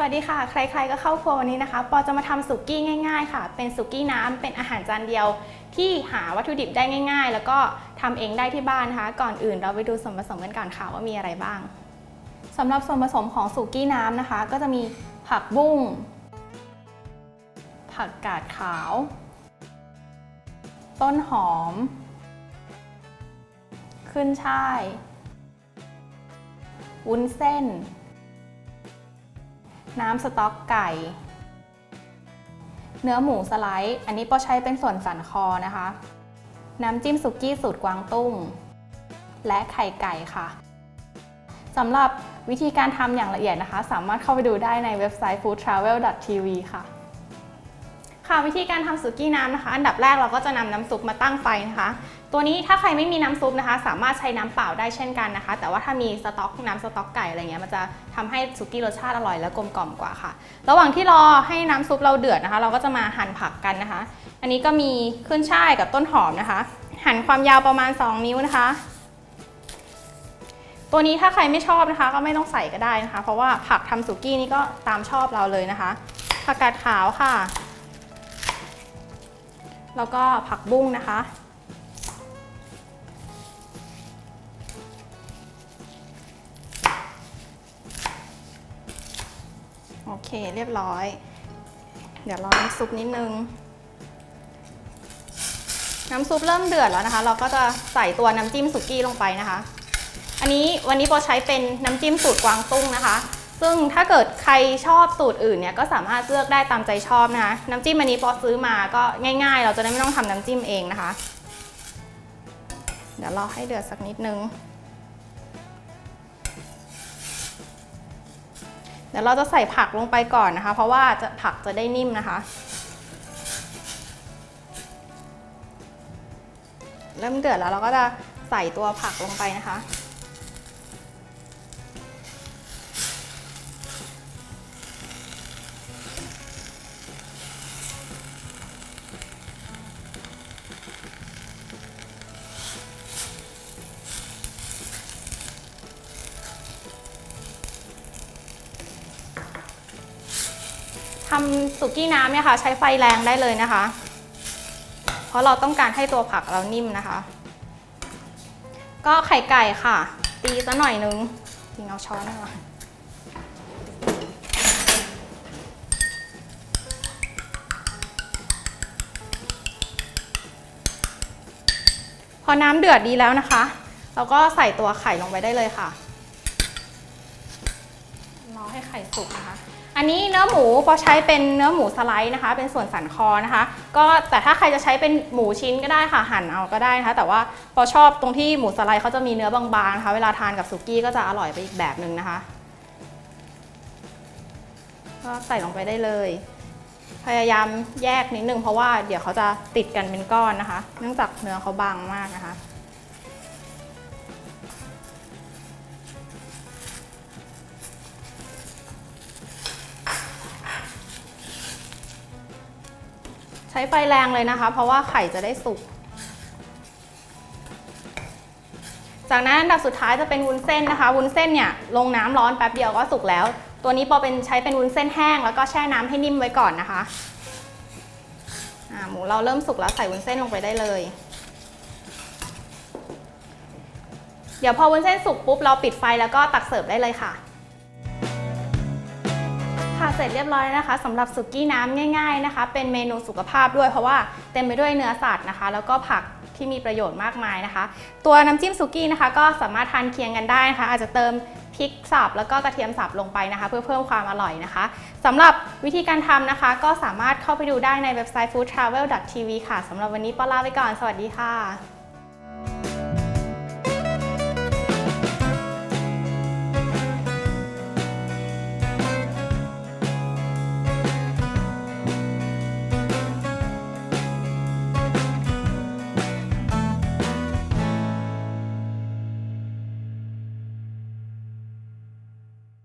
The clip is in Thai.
วัสดีค่ะ ใครๆก็เข้าครัววันนี้นะคะ ปอจะมาทำสุกี้ง่ายๆ ค่ะ เป็นสุกี้น้ำเป็นอาหารจานเดียว ที่หาวัตถุดิบได้ง่าย ๆ แล้วก็ทำเองได้ที่บ้านนะคะ ก่อนอื่นเราไปดูส่วนผสมกันก่อนค่ะว่ามีอะไรบ้างสำหรับส่วนผสมของสุกี้น้ำนะคะ ก็จะมีผักบุ้ง ผักกาดขาว ต้นหอม ขึ้นช่าย วุ้นเส้น น้ำสต๊อกไก่ เนื้อหมูสไลด์ อันนี้ปอใช้เป็นส่วนสันคอนะคะ น้ำจิ้มสุกี้สูตรกวางตุ้ง และไข่ไก่ค่ะสำหรับวิธีการทำอย่างละเอียดนะคะ สามารถเข้าไปดูได้ในเว็บไซต์ foodtravel.tv ค่ะ ค่ะวิธีการทำสุกี้น้ำนะคะ อันดับแรกเราก็จะนำน้ำซุปมาตั้งไฟนะคะ ตัวนี้ถ้าใครไม่มีน้ำซุปนะคะ สามารถใช้น้ำเปล่าได้เช่นกันนะคะ แต่ว่าถ้ามีสต๊อกน้ำสต๊อกไก่อะไรเงี้ยมันจะทำให้สุกี้รสชาติอร่อยและกลมกล่อมกว่าค่ะ ระหว่างที่รอให้น้ำซุปเราเดือดนะคะ เราก็จะมาหั่นผักกันนะคะ อันนี้ก็มีขึ้นช่ายกับต้นหอมนะคะ หั่นความยาวประมาณ 2 นิ้วนะคะ ตัวนี้ถ้าใครไม่ชอบนะคะ ก็ไม่ต้องใส่ก็ได้นะคะ เพราะว่าผักทำสุกี้นี่ก็ตามชอบเราเลยนะคะผักกาดขาวค่ะ แล้วก็ผักบุ้งนะคะ โอเคเรียบร้อย เดี๋ยวรอน้ำซุปนิดนึง น้ำซุปเริ่มเดือดแล้วนะคะ เราก็จะใส่ตัวน้ำจิ้มสุกี้ลงไปนะคะ อันนี้วันนี้โปอใช้เป็นน้ำจิ้มสูตรกวางตุ้งนะคะ ซึ่งถ้าเกิดใครชอบสูตรอื่นเนี่ยก็สามารถเลือกได้ตามใจชอบนะคะ น้ำจิ้มอันนี้ปอซื้อมาก็ง่าย ๆ เราจะได้ไม่ต้องทำน้ำจิ้มเองนะคะ เดี๋ยวรอให้เดือดสักนิดนึง เดี๋ยวเราจะใส่ผักลงไปก่อนนะคะ เพราะว่าจะผักจะได้นิ่มนะคะ เริ่มเดือดแล้วเราก็จะใส่ตัวผักลงไปนะคะ ทำสุกี้น้ำเนี่ยค่ะ ใช้ไฟแรงได้เลยนะคะ เพราะเราต้องการให้ตัวผักเรานิ่มนะคะ ก็ไข่ไก่ค่ะ ตีซะหน่อยนึงจริงเอาช้อนมาพอน้ำเดือดดีแล้วนะคะ เราก็ใส่ตัวไข่ลงไปได้เลยค่ะรอให้ไข่สุกนะคะ อันนี้เนื้อหมูพอใช้เป็นเนื้อหมูสไลด์นะคะ เป็นส่วนสันคอนะคะ ก็แต่ถ้าใครจะใช้เป็นหมูชิ้นก็ได้ค่ะหั่นเอาก็ได้นะคะ แต่ว่าพอชอบตรงที่หมูสไลด์เขาจะมีเนื้อบางๆนะคะ เวลาทานกับสุกี้ก็จะอร่อยไปอีกแบบหนึ่งนะคะก็ใส่ลงไปได้เลย พยายามแยกนิดนึงเพราะว่าเดี๋ยวเขาจะติดกันเป็นก้อนนะคะ เนื่องจากเนื้อเขาบางมากนะคะ ช้ไฟแรงเลยนะคะ เพราะว่าไข่จะได้สุก จากนั้นอันดับสุดท้ายจะเป็นวุ้นเส้นนะคะ วุ้นเส้นเนี่ยลงน้ำร้อนแป๊บเดียวก็สุกแล้ว ตัวนี้ปอเป็นใช้เป็นวุ้นเส้นแห้งแล้วก็แช่น้ำให้นิ่มไว้ก่อนนะคะอ่าหมูเราเริ่มสุกแล้วใส่วุ้นเส้นลงไปได้เลย เดี๋ยวพอวุ้นเส้นสุกปุ๊บเราปิดไฟแล้วก็ตักเสิร์ฟได้เลยค่ะ ค่ะเสร็จเรียบร้อยแล้วนะคะสำหรับสุกี้น้ำง่าย ๆนะคะ เป็นเมนูสุขภาพด้วยเพราะว่าเต็มไปด้วยเนื้อสัตว์นะคะ แล้วก็ผักที่มีประโยชน์มากมายนะคะ ตัวน้ำจิ้มสุกี้นะคะ ก็สามารถทานเคียงกันได้นะคะ อาจจะเติมพริกสับแล้วก็กระเทียมสับลงไปนะคะ เพื่อเพิ่มความอร่อยนะคะสำหรับวิธีการทำนะคะ ก็สามารถเข้าไปดูได้ในเว็บไซต์ foodtravel.tv ค่ะสำหรับวันนี้ปอลาไปก่อน สวัสดีค่ะ